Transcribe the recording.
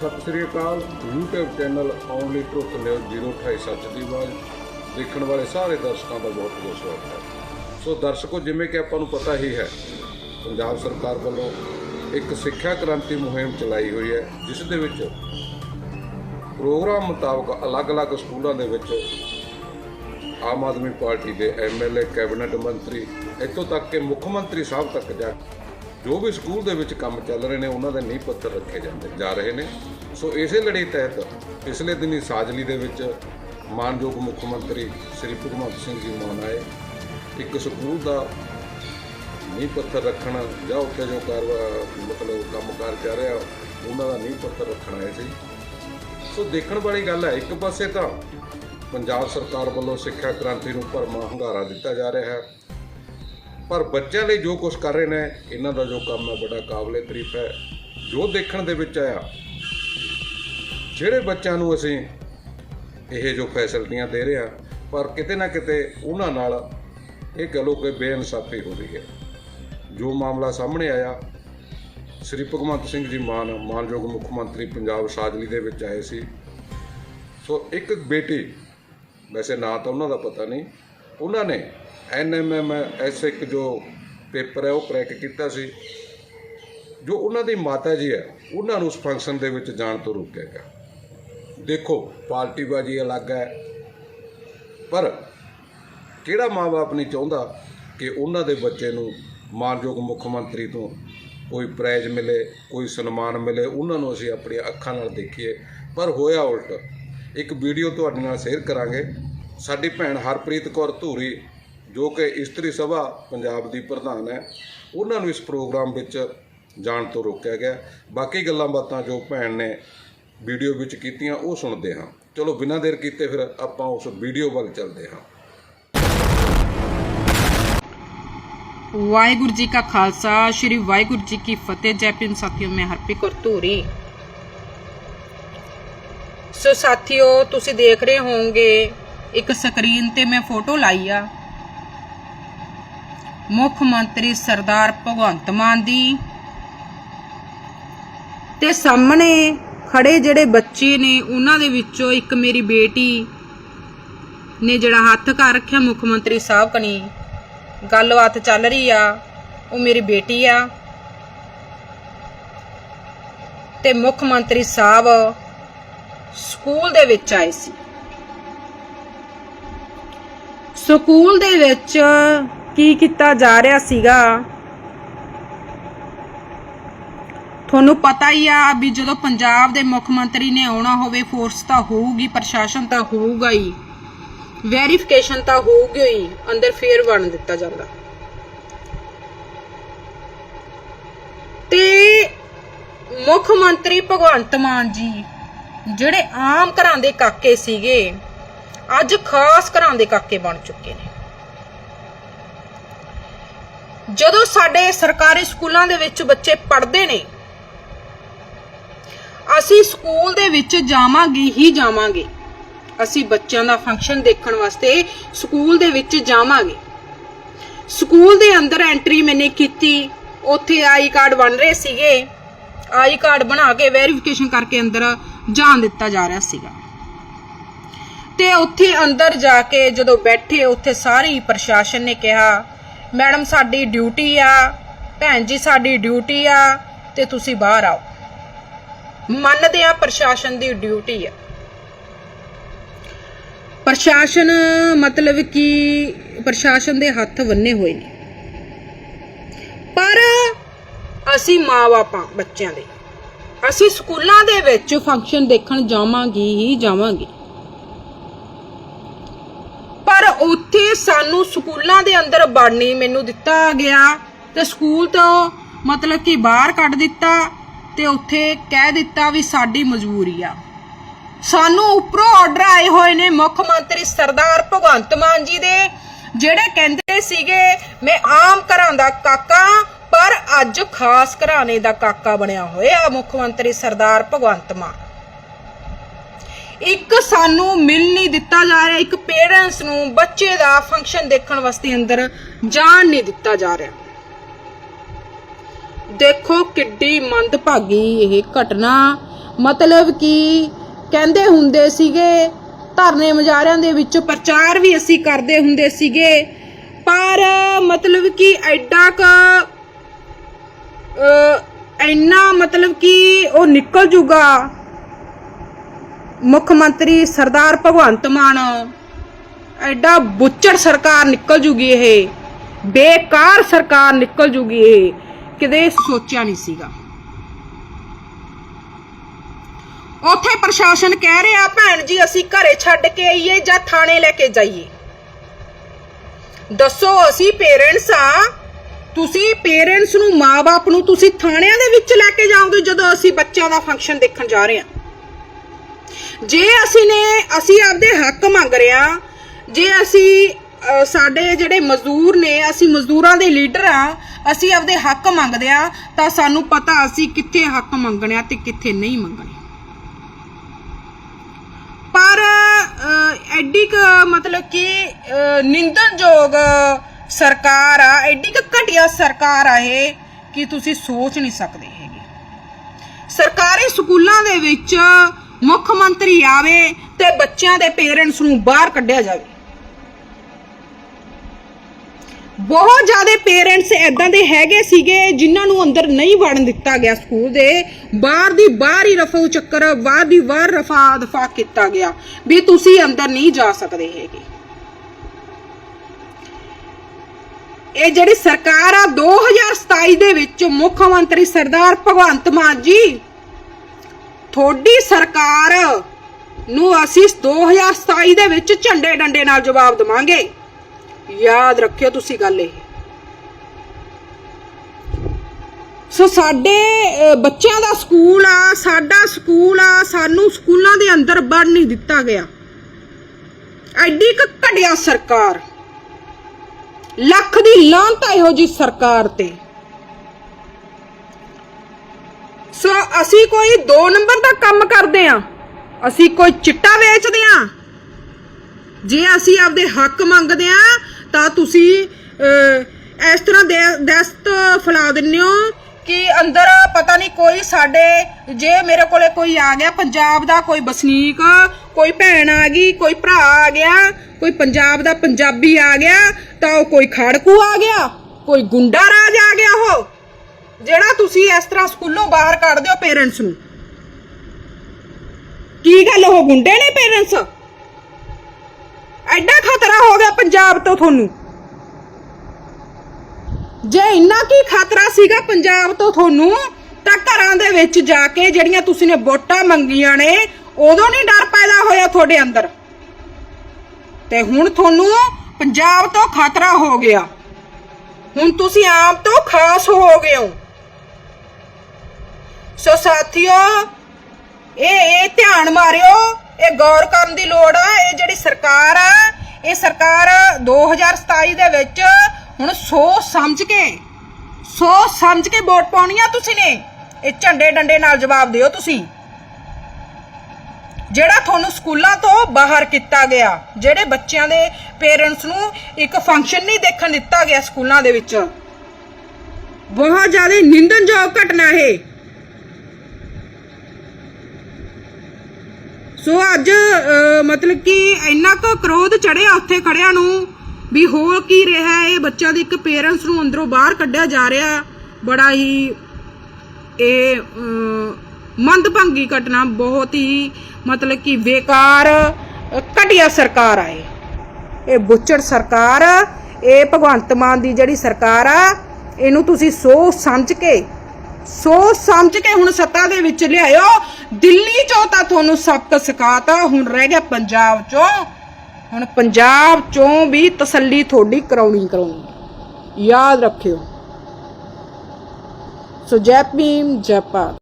ਸਤਿ ਸ੍ਰੀ ਅਕਾਲ। YouTube channel only truth news 028 ਸੱਚ ਦੀ ਆਵਾਜ਼। ਦੇਖਣ ਵਾਲੇ ਸਾਰੇ ਦਰਸ਼ਕਾਂ ਦਾ ਬਹੁਤ ਬਹੁਤ ਸਵਾਗਤ ਹੈ। ਸੋ ਦਰਸ਼ਕੋ, ਜਿਵੇਂ ਕਿ ਆਪਾਂ ਨੂੰ ਪਤਾ ਹੀ ਹੈ, ਪੰਜਾਬ ਸਰਕਾਰ ਵੱਲੋਂ ਇੱਕ ਸਿੱਖਿਆ ਕ੍ਰਾਂਤੀ ਮੁਹਿੰਮ ਚਲਾਈ ਹੋਈ ਹੈ, ਜਿਸ ਦੇ ਵਿੱਚ ਪ੍ਰੋਗਰਾਮ ਮੁਤਾਬਕ ਅਲੱਗ-ਅਲੱਗ ਸਕੂਲਾਂ ਦੇ ਵਿੱਚ ਆਮ ਆਦਮੀ ਪਾਰਟੀ ਦੇ ਐਮਐਲਏ ਕੈਬਨਿਟ ਮੰਤਰੀ, ਇੱਥੋਂ ਤੱਕ ਕਿ ਮੁੱਖ ਮੰਤਰੀ ਸਾਹਿਬ ਤੱਕ ਜਾ ਜੋ ਵੀ ਸਕੂਲ ਦੇ ਵਿੱਚ ਕੰਮ ਚੱਲ ਰਹੇ ਨੇ, ਉਹਨਾਂ ਦੇ ਨੀਂਹ ਪੱਥਰ ਰੱਖੇ ਜਾਂਦੇ, ਜਾ ਰਹੇ ਨੇ। ਸੋ ਇਸੇ ਲੜੀ ਤਹਿਤ ਪਿਛਲੇ ਦਿਨੀ ਸਾਜਲੀ ਦੇ ਵਿੱਚ ਮਾਨਯੋਗ ਮੁੱਖ ਮੰਤਰੀ ਸ੍ਰੀ ਭਗਵੰਤ ਸਿੰਘ ਜੀ ਮਾਨ ਆਏ। ਇੱਕ ਸਕੂਲ ਦਾ ਨੀਂਹ ਪੱਥਰ ਰੱਖਣ ਜਾਂ ਉੱਥੇ ਜੋ ਕਾਰਵਾ ਮਤਲਬ ਕੰਮਕਾਰ ਕਰ ਰਿਹਾ, ਉਹਨਾਂ ਦਾ ਨੀਂਹ ਪੱਥਰ ਰੱਖਣ ਆਏ ਸੀ। ਸੋ ਦੇਖਣ ਵਾਲੀ ਗੱਲ ਹੈ, ਇੱਕ ਪਾਸੇ ਤਾਂ ਪੰਜਾਬ ਸਰਕਾਰ ਵੱਲੋਂ ਸਿੱਖਿਆ ਕ੍ਰਾਂਤੀ ਨੂੰ ਭਰਮਾ ਹੰਗਾਰਾ ਦਿੱਤਾ ਜਾ ਰਿਹਾ ਹੈ। ਪਰ ਬੱਚਿਆਂ ਲਈ ਜੋ ਕੁਝ ਕਰ ਰਹੇ ਨੇ, ਇਹਨਾਂ ਦਾ ਜੋ ਕੰਮ ਹੈ, ਬੜਾ ਕਾਬਲੇ ਤਾਰੀਫ ਹੈ। ਜੋ ਦੇਖਣ ਦੇ ਵਿੱਚ ਆਇਆ, ਜਿਹੜੇ ਬੱਚਿਆਂ ਨੂੰ ਅਸੀਂ ਇਹ ਜੋ ਫੈਸਿਲਿਟੀਆਂ ਦੇ ਰਹੇ ਹਾਂ, ਪਰ ਕਿਤੇ ਨਾ ਕਿਤੇ ਉਹਨਾਂ ਨਾਲ ਇਹ ਕਹ ਲਓ ਕਿ ਬੇਇਨਸਾਫੀ ਹੋ ਰਹੀ ਹੈ। ਜੋ ਮਾਮਲਾ ਸਾਹਮਣੇ ਆਇਆ, ਸ੍ਰੀ ਭਗਵੰਤ ਸਿੰਘ ਜੀ ਮਾਨ, ਮਾਨਯੋਗ ਮੁੱਖ ਮੰਤਰੀ ਪੰਜਾਬ ਸਾਜਲੀ ਦੇ ਵਿੱਚ ਆਏ ਸੀ। ਸੋ ਇੱਕ ਬੇਟੀ, ਵੈਸੇ ਨਾਂ ਤਾਂ ਉਹਨਾਂ ਦਾ ਪਤਾ ਨਹੀਂ, ਉਹਨਾਂ ਨੇ ਐਨਐਮਐਮ ਐਸ ਇੱਕ ਜੋ ਪੇਪਰ ਹੈ, ਉਹ ਕਰੈਕ ਕੀਤਾ ਸੀ। ਜੋ ਉਹਨਾਂ ਦੀ ਮਾਤਾ ਜੀ ਹੈ, ਉਹਨਾਂ ਨੂੰ ਉਸ ਫੰਕਸ਼ਨ ਦੇ ਵਿੱਚ ਜਾਣ ਤੋਂ ਰੋਕਿਆ ਗਿਆ। ਦੇਖੋ ਪਾਰਟੀਬਾਜ਼ੀ ਅਲੱਗ ਹੈ। ਪਰ ਕਿਹੜਾ ਮਾਂ-ਬਾਪ ਨਹੀਂ ਚਾਹੁੰਦਾ ਕਿ ਉਹਨਾਂ ਦੇ ਬੱਚੇ ਨੂੰ ਮਾਨਯੋਗ ਮੁੱਖ ਮੰਤਰੀ ਤੋਂ ਕੋਈ ਪ੍ਰਾਈਜ਼ ਮਿਲੇ, ਕੋਈ ਸਨਮਾਨ ਮਿਲੇ, ਉਹਨਾਂ ਨੂੰ ਅਸੀਂ ਆਪਣੀਆਂ ਅੱਖਾਂ ਨਾਲ ਦੇਖੀਏ। ਪਰ ਹੋਇਆ ਉਲਟ। ਇੱਕ ਵੀਡੀਓ ਤੁਹਾਡੇ ਨਾਲ ਸ਼ੇਅਰ ਕਰਾਂਗੇ। ਸਾਡੀ ਭੈਣ ਹਰਪ੍ਰੀਤ ਕੌਰ ਧੂਰੀ ਜੋ ਕਿ ਇਸਤਰੀ ਸਭਾ ਪੰਜਾਬ ਦੀ ਪ੍ਰਧਾਨ ਹੈ, ਉਹਨਾਂ ਨੂੰ ਇਸ ਪ੍ਰੋਗਰਾਮ ਵਿੱਚ ਜਾਣ ਤੋਂ ਰੋਕਿਆ ਗਿਆ ਬਾਕੀ ਗੱਲਾਂ ਬਾਤਾਂ ਜੋ ਭੈਣ ਨੇ ਵੀਡੀਓ ਵਿੱਚ ਕੀਤੀਆਂ, ਉਹ ਸੁਣਦੇ ਹਾਂ। ਚਲੋ, ਬਿਨਾਂ ਦੇਰ ਕੀਤੇ ਫਿਰ ਆਪਾਂ ਉਸ ਵੀਡੀਓ ਵੱਲ ਚੱਲਦੇ ਹਾਂ। ਵਾਹਿਗੁਰੂ ਜੀ ਕਾ ਖਾਲਸਾ, ਸ੍ਰੀ ਵਾਹਿਗੁਰੂ ਜੀ ਕੀ ਫਤਿਹ। ਜੈ ਭੀਮ ਸਾਥੀਓ, ਮੈਂ ਹਰਪੀ ਕੌਰ ਧੂਰੀ। ਸੋ ਸਾਥੀਓ, ਤੁਸੀਂ ਦੇਖ ਰਹੇ ਹੋਵੋਗੇ, ਇੱਕ ਸਕਰੀਨ ਤੇ ਮੈਂ ਫੋਟੋ ਲਾਈ ਆ। ਮੁੱਖ ਮੰਤਰੀ ਸਰਦਾਰ ਭਗਵੰਤ ਮਾਨ ਦੀ। ਤੇ ਸਾਹਮਣੇ ਖੜੇ ਜਿਹੜੇ ਬੱਚੇ ਨੇ, ਉਹਨਾਂ ਦੇ ਵਿੱਚੋਂ ਇੱਕ ਮੇਰੀ ਬੇਟੀ ਨੇ ਜਿਹੜਾ ਹੱਥ ਕਰ ਰੱਖਿਆ ਮੁੱਖ ਮੰਤਰੀ ਸਾਹਿਬ ਕਨੀ। ਗੱਲਬਾਤ ਚੱਲ ਰਹੀ ਆ, ਉਹ ਮੇਰੀ ਬੇਟੀ ਆ। ਤੇ ਮੁੱਖ ਮੰਤਰੀ ਸਾਹਿਬ ਸਕੂਲ ਦੇ ਵਿੱਚ ਆਏ ਸੀ। ਸਕੂਲ ਦੇ ਵਿੱਚ ਕੀ ਕੀਤਾ ਜਾ ਰਿਹਾ ਸੀਗਾ? ਤੁਹਾਨੂੰ ਪਤਾ ਹੀ ਆ ਵੀ ਜਦੋਂ ਪੰਜਾਬ ਦੇ ਮੁੱਖ ਮੰਤਰੀ ਨੇ ਆਉਣਾ ਹੋਵੇ ਫੋਰਸ ਤਾਂ ਹੋਊਗੀ, ਪ੍ਰਸ਼ਾਸਨ ਤਾਂ ਹੋਊਗਾ ਹੀ। ਵੈਰੀਫਿਕੇਸ਼ਨ ਤਾਂ ਹੋਊਗੀ ਹੀ, ਅੰਦਰ ਫੇਰ ਵੜਨ ਦਿੱਤਾ ਜਾਂਦਾ। ਤੇ ਮੁੱਖ ਮੰਤਰੀ ਭਗਵੰਤ ਮਾਨ ਜੀ, ਜਿਹੜੇ ਆਮ ਘਰਾਂ ਦੇ ਕਾਕੇ ਸੀਗੇ, ਅੱਜ ਖਾਸ ਘਰਾਂ ਦੇ ਕਾਕੇ ਬਣ ਚੁੱਕੇ ਨੇ। ਜਦੋਂ ਸਾਡੇ ਸਰਕਾਰੀ ਸਕੂਲਾਂ ਦੇ ਵਿੱਚ ਬੱਚੇ ਪੜ੍ਹਦੇ ਨੇ, ਅਸੀਂ ਸਕੂਲ ਦੇ ਵਿੱਚ ਜਾਵਾਂਗੇ ਹੀ ਜਾਵਾਂਗੇ। ਅਸੀਂ ਬੱਚਿਆਂ ਦਾ ਫੰਕਸ਼ਨ ਦੇਖਣ ਵਾਸਤੇ ਸਕੂਲ ਦੇ ਵਿੱਚ ਜਾਵਾਂਗੇ। ਸਕੂਲ ਦੇ ਅੰਦਰ ਐਂਟਰੀ ਮੈਨੇ ਕੀਤੀ, ਉੱਥੇ ਆਈ ਕਾਰਡ ਬਣ ਰਹੇ ਸੀਗੇ। ਆਈ ਕਾਰਡ ਬਣਾ ਕੇ ਵੈਰੀਫਿਕੇਸ਼ਨ ਕਰਕੇ ਅੰਦਰ ਜਾਣ ਦਿੱਤਾ ਜਾ ਰਿਹਾ ਸੀਗਾ। ਤੇ ਉੱਥੇ ਅੰਦਰ ਜਾ ਕੇ ਜਦੋਂ ਬੈਠੇ, ਉੱਥੇ ਸਾਰੀ ਪ੍ਰਸ਼ਾਸਨ ਨੇ ਕਿਹਾ ਮੈਡਮ, ਸਾਡੀ ਡਿਊਟੀ ਆ। ਭੈਣ ਜੀ, ਸਾਡੀ ਡਿਊਟੀ ਆ ਤੇ ਤੁਸੀਂ ਬਾਹਰ ਆਓ। ਮੰਨਦੇ ਆ ਪ੍ਰਸ਼ਾਸਨ ਦੀ ਡਿਊਟੀ ਆ। ਪ੍ਰਸ਼ਾਸਨ ਮਤਲਬ ਕਿ ਪ੍ਰਸ਼ਾਸਨ ਦੇ ਹੱਥ ਬੰਨੇ ਹੋਏ ਨੇ। ਪਰ ਅਸੀਂ ਮਾਪਿਆਂ ਬੱਚਿਆਂ ਦੇ। ਅਸੀਂ ਸਕੂਲਾਂ ਦੇ ਵਿੱਚ ਫੰਕਸ਼ਨ ਦੇਖਣ ਜਾਵਾਂਗੇ ਹੀ ਜਾਵਾਂਗੇ ਪਰ ਉੱਥੇ ਸਾਨੂੰ ਸਕੂਲਾਂ ਦੇ ਅੰਦਰ ਵੜਨੀ ਮੈਨੂੰ ਦਿੱਤਾ ਗਿਆ। ਤੇ ਸਕੂਲ ਤੋਂ ਮਤਲਬ ਕਿ ਬਾਹਰ ਕੱਢ ਦਿੱਤਾ ਤੇ ਉੱਥੇ ਕਹਿ ਦਿੱਤਾ ਵੀ ਸਾਡੀ ਮਜਬੂਰੀ ਆ। ਸਾਨੂੰ ਉੱਪਰੋਂ ਆਰਡਰ ਆਏ ਹੋਏ ਨੇ ਮੁੱਖ ਮੰਤਰੀ ਸਰਦਾਰ ਭਗਵੰਤ ਮਾਨ ਜੀ ਦੇ, ਜਿਹੜੇ ਕਹਿੰਦੇ ਸੀਗੇ, ਮੈਂ ਆਮ ਘਰਾਂ ਦਾ ਕਾਕਾ, ਪਰ ਅੱਜ ਖਾਸ ਘਰਾਣੇ ਦਾ ਕਾਕਾ ਬਣਿਆ ਹੋਇਆ ਮੁੱਖ ਮੰਤਰੀ ਸਰਦਾਰ ਭਗਵੰਤ ਮਾਨ। ਇੱਕ ਸਾਨੂੰ ਮਿਲ ਨਹੀਂ ਦਿੱਤਾ ਜਾ ਰਿਹਾ, ਇੱਕ ਪੇਰੈਂਟਸ ਨੂੰ ਬੱਚੇ ਦਾ ਫੰਕਸ਼ਨ ਦੇਖਣ ਵਾਸਤੇ ਅੰਦਰ ਜਾਣ ਨਹੀਂ ਦਿੱਤਾ ਜਾ ਰਿਹਾ। ਦੇਖੋ ਕਿੱਡੀ ਮੰਦਭਾਗੀ ਇਹ ਘਟਨਾ। ਮਤਲਬ ਕਿ ਕਹਿੰਦੇ ਹੁੰਦੇ ਸੀਗੇ, ਧਰਨੇ ਮਜ਼ਾਰਿਆਂ ਦੇ ਵਿੱਚ ਪ੍ਰਚਾਰ ਵੀ ਅਸੀਂ ਕਰਦੇ ਹੁੰਦੇ ਸੀਗੇ, ਪਰ ਮਤਲਬ ਕਿ ਐਡਾ ਕ ਇੰਨਾ ਮਤਲਬ ਕਿ ਉਹ ਨਿਕਲ ਜੂਗਾ। ਮੁੱਖ ਮੰਤਰੀ ਸਰਦਾਰ ਭਗਵੰਤ ਮਾਨ, ਐਡਾ ਬੁੱਚੜ ਸਰਕਾਰ ਨਿਕਲ ਜੂਗੀ ਇਹ, ਬੇਕਾਰ ਸਰਕਾਰ ਨਿਕਲ ਜੂਗੀ ਇਹ, ਕਿਤੇ ਸੋਚਿਆ ਨਹੀਂ ਸੀਗਾ। ਉੱਥੇ ਪ੍ਰਸ਼ਾਸਨ ਕਹਿ ਰਿਹਾ, ਭੈਣ ਜੀ, ਅਸੀਂ ਘਰੇ ਛੱਡ ਕੇ ਆਈਏ ਜਾਂ ਥਾਣੇ ਲੈ ਕੇ ਜਾਈਏ? ਦੱਸੋ, ਅਸੀਂ ਪੇਰੈਂਟਸ ਆ ਤੁਸੀਂ ਪੇਰੈਂਟਸ ਨੂੰ ਮਾਪੇ ਨੂੰ ਤੁਸੀਂ ਥਾਣਿਆਂ ਦੇ ਵਿੱਚ ਲੈ ਕੇ ਜਾਓਗੇ ਜਦੋਂ ਅਸੀਂ ਬੱਚਿਆਂ ਦਾ ਫੰਕਸ਼ਨ ਦੇਖਣ ਜਾ ਰਹੇ ਹਾਂ? ਜੇ ਅਸੀਂ ਨੇ ਅਸੀਂ ਆਪਦੇ ਹੱਕ ਮੰਗ ਰਹੇ ਹਾਂ ਜੇ ਅਸੀਂ ਸਾਡੇ ਜਿਹੜੇ ਮਜ਼ਦੂਰ ਨੇ ਅਸੀਂ ਮਜ਼ਦੂਰਾਂ ਦੇ ਲੀਡਰ ਆ ਅਸੀਂ ਆਪਦੇ ਹੱਕ ਮੰਗਦੇ ਆ ਤਾਂ ਸਾਨੂੰ ਪਤਾ ਅਸੀਂ ਕਿੱਥੇ ਹੱਕ ਮੰਗਣੇ ਆ ਤੇ ਕਿੱਥੇ ਨਹੀਂ ਮੰਗਣੇ। ਪਰ ਐਡੀ ਕ ਮਤਲਬ ਕਿ ਅ, ਨਿੰਦਣਯੋਗ ਸਰਕਾਰ ਆ ਐਡੀ ਕ ਘਟੀਆ ਸਰਕਾਰ ਆ ਇਹ ਕਿ ਤੁਸੀਂ ਸੋਚ ਨਹੀਂ ਸਕਦੇ ਹੈਗੇ। ਸਰਕਾਰੀ ਸਕੂਲਾਂ ਦੇ ਵਿੱਚ ਮੁੱਖ ਮੰਤਰੀ ਆਵੇ ਤੇ ਬੱਚਿਆਂ ਦੇ ਪੇਰੈਂਟਸ ਨੂੰ ਬਾਹਰ ਕੱਢਿਆ ਜਾਵੇ। ਬਹੁਤ ਜ਼ਿਆਦਾ ਪੇਰੈਂਟਸ ਐਦਾਂ ਦੇ ਹੈਗੇ ਸੀਗੇ ਜਿਨ੍ਹਾਂ ਨੂੰ ਅੰਦਰ ਨਹੀਂ ਵੜਨ ਦਿੱਤਾ ਗਿਆ ਸਕੂਲ ਦੇ। ਬਾਹਰ ਦੀ ਬਾਹਰ ਹੀ ਰਫੂ ਚੱਕਰ, ਬਾਹਰ ਦੀ ਬਾਹਰ ਰਫਾ ਦਫਾ ਕੀਤਾ ਗਿਆ ਵੀ ਤੁਸੀਂ ਅੰਦਰ ਨਹੀਂ ਜਾ ਸਕਦੇ ਹੈਗੇ। ਇਹ ਜਿਹੜੀ ਸਰਕਾਰ ਆ 2027 ਦੇ ਵਿੱਚ ਮੁੱਖ ਮੰਤਰੀ ਸਰਦਾਰ ਭਗਵੰਤ ਮਾਨ ਜੀ ਤੁਹਾਡੀ ਸਰਕਾਰ ਨੂੰ ਅਸੀਂ 2027 ਦੇ ਵਿੱਚ ਝੰਡੇ ਡੰਡੇ ਨਾਲ ਜਵਾਬ ਦਵਾਂਗੇ। ਯਾਦ ਰੱਖਿਓ ਤੁਸੀਂ ਗੱਲ ਇਹ। ਸੋ ਸਾਡੇ ਬੱਚਿਆਂ ਦਾ ਸਕੂਲ ਆ, ਸਾਡਾ ਸਕੂਲ ਆ, ਸਾਨੂੰ ਸਕੂਲਾਂ ਦੇ ਅੰਦਰ ਵੜ ਨਹੀਂ ਦਿੱਤਾ ਗਿਆ। ਐਡੀ ਕ ਘਟਿਆ ਸਰਕਾਰ, ਲੱਖ ਦੀ ਲਾਂਤ ਇਹੋ ਜੀ ਸਰਕਾਰ ਤੇ। ਸੋ ਅਸੀਂ ਕੋਈ 2 ਨੰਬਰ ਦਾ ਕੰਮ ਕਰਦੇ ਆ। ਅਸੀਂ ਕੋਈ ਚਿੱਟਾ ਵੇਚਦੇ ਆ। ਜੇ ਅਸੀਂ ਆਪਦੇ ਹੱਕ ਮੰਗਦੇ ਆ, ਤਾਂ ਤੁਸੀਂ ਇਸ ਤਰ੍ਹਾਂ ਦੇ- ਦਹਿਸ਼ਤ ਫੈਲਾ ਦਿੰਦੇ ਹੋ ਕਿ ਅੰਦਰ ਪਤਾ ਨਹੀਂ ਕੋਈ ਸਾਡੇ, ਜੇ ਮੇਰੇ ਕੋਲੇ ਕੋਈ ਆ ਗਿਆ, ਪੰਜਾਬ ਦਾ ਕੋਈ ਵਸਨੀਕ, ਕੋਈ ਭੈਣ ਆ ਗਈ, ਕੋਈ ਭਰਾ ਆ ਗਿਆ, ਕੋਈ ਪੰਜਾਬ ਦਾ ਪੰਜਾਬੀ ਆ ਗਿਆ, ਤਾਂ ਉਹ ਕੋਈ ਖਾੜਕੂ ਆ ਗਿਆ, ਕੋਈ ਗੁੰਡਾ ਰਾਜ ਆ ਗਿਆ ਉਹ। ਜਿਹੜਾ ਤੁਸੀਂ ਇਸ ਤਰ੍ਹਾਂ ਸਕੂਲੋਂ ਬਾਹਰ ਕੱਢਦੇ ਹੋ ਪੇਰੈਂਟਸ ਨੂੰ। ਕੀ ਗੱਲ ਉਹ ਗੁੰਡੇ ਨੇ ਪੇਰੈਂਟਸ ਐਡਾ ਖਤਰਾ ਹੋ ਗਿਆ ਪੰਜਾਬ ਤੋਂ ਤੁਹਾਨੂੰ। ਜੇ ਇੰਨਾ ਕੀ ਖਤਰਾ ਸੀਗਾ ਪੰਜਾਬ ਤੋਂ ਤੁਹਾਨੂੰ, ਤਾਂ ਘਰਾਂ ਦੇ ਵਿੱਚ ਜਾ ਕੇ ਜਿਹੜੀਆਂ ਤੁਸੀਂ ਨੇ ਵੋਟਾਂ ਮੰਗੀਆਂ ਨੇ, ਉਦੋਂ ਨਹੀਂ ਡਰ ਪੈਦਾ ਹੋਇਆ ਤੁਹਾਡੇ ਅੰਦਰ। ਤੇ ਹੁਣ ਤੁਹਾਨੂੰ ਪੰਜਾਬ ਤੋਂ ਖਤਰਾ ਹੋ ਗਿਆ। ਹੁਣ ਤੁਸੀਂ ਆਪ ਤੋਂ ਖਾਸ ਹੋ ਗਏ ਹੋ। ਸੋ ਸਾਥੀਓ, ਇਹ ਇਹ ਧਿਆਨ ਮਾਰਿਓ, ਇਹ ਗੌਰ ਕਰਨ ਦੀ ਲੋੜ ਆ, ਇਹ ਜਿਹੜੀ ਸਰਕਾਰ ਆ, ਇਹ ਸਰਕਾਰ 2027 ਦੇ ਵਿੱਚ ਹੁਣ ਸੋਚ ਸਮਝ ਕੇ ਸੋਚ ਸਮਝ ਕੇ ਵੋਟ ਪਾਉਣੀ ਆ ਤੁਸੀਂ ਨੇ। ਇਹ ਝੰਡੇ ਡੰਡੇ ਨਾਲ ਜਵਾਬ ਦਿਓ ਤੁਸੀਂ। ਜਿਹੜਾ ਤੁਹਾਨੂੰ ਸਕੂਲਾਂ ਤੋਂ ਬਾਹਰ ਕੀਤਾ ਗਿਆ, ਜਿਹੜੇ ਬੱਚਿਆਂ ਦੇ ਪੇਰੈਂਟਸ ਨੂੰ ਇੱਕ ਫੰਕਸ਼ਨ ਨਹੀਂ ਦੇਖਣ ਦਿੱਤਾ ਗਿਆ ਸਕੂਲਾਂ ਦੇ ਵਿੱਚ। ਬਹੁਤ ਜ਼ਿਆਦਾ ਨਿੰਦਨਯੋਗ ਘਟਨਾ ਇਹ। ਸੋ ਅੱਜ ਮਤਲਬ ਕਿ ਇੰਨਾ ਕੁ ਕ੍ਰੋਧ ਚੜਿਆ ਉੱਥੇ ਖੜਿਆਂ ਨੂੰ ਵੀ ਹੋ ਕੀ ਰਿਹਾ ਹੈ? ਇਹ ਬੱਚਿਆਂ ਦੇ ਇੱਕ ਪੇਰੈਂਟਸ ਨੂੰ ਅੰਦਰੋਂ ਬਾਹਰ ਕੱਢਿਆ ਜਾ ਰਿਹਾ। ਬੜਾ ਹੀ ਇਹ ਮੰਦਭੰਗੀ ਘਟਨਾ ਬਹੁਤ ਹੀ ਮਤਲਬ ਕਿ ਬੇਕਾਰ ਅ, ਘਟੀਆ ਸਰਕਾਰ ਆ ਇਹ। ਇਹ ਬੁੱਚੜ ਸਰਕਾਰ ਇਹ ਭਗਵੰਤ ਮਾਨ ਦੀ ਜਿਹੜੀ ਸਰਕਾਰ ਆ ਇਹਨੂੰ ਤੁਸੀਂ ਸੋਚ ਸਮਝ ਕੇ ਸੋਚ ਸਮਝ ਕੇ ਹੁਣ ਸੱਤਾ ਦੇ ਵਿੱਚ ਲਿਆਇਓ। ਦਿੱਲੀ ਚੋਂ ਤਾਂ ਤੁਹਾਨੂੰ ਸਬਕ ਸਿਖਾਤਾ, ਹੁਣ ਰਹਿ ਗਿਆ ਪੰਜਾਬ ਚੋਂ। ਹੁਣ ਪੰਜਾਬ ਚੋਂ ਵੀ ਤਸੱਲੀ ਤੁਹਾਡੀ ਕਰਾਉਣੀ ਕਰਾਉਣੀ ਯਾਦ ਰੱਖਿਓ। ਸੋ ਜੈ ਭੀਮ, ਜੈ ਭਾਰਤ।